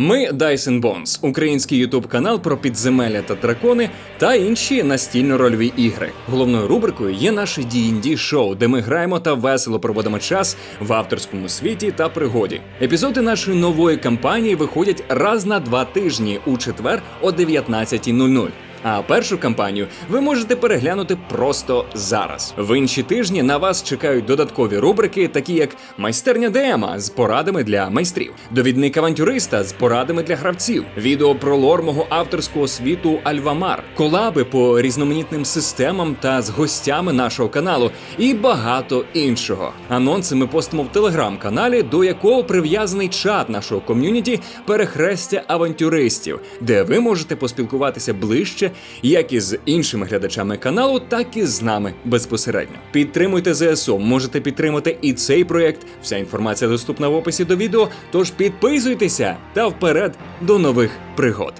Ми Dyson Bones, український ютуб канал про підземелля та дракони та інші настільно-рольові ігри. Головною рубрикою є наше D&D шоу, де ми граємо та весело проводимо час в авторському світі та пригоді. Епізоди нашої нової кампанії виходять раз на два тижні у четвер о 19.00. А першу кампанію ви можете переглянути просто зараз. В інші тижні на вас чекають додаткові рубрики, такі як майстерня ДМа з порадами для майстрів, довідник авантюриста з порадами для гравців, відео про лор мого авторського світу Альвамар, колаби по різноманітним системам та з гостями нашого каналу і багато іншого. Анонси ми постимо в телеграм-каналі, до якого прив'язаний чат нашого ком'юніті перехрестя авантюристів, де ви можете поспілкуватися ближче як із іншими глядачами каналу, так і з нами безпосередньо. Підтримуйте ЗСУ, можете підтримати і цей проект. Вся інформація доступна в описі до відео. Тож підписуйтеся та вперед до нових пригод.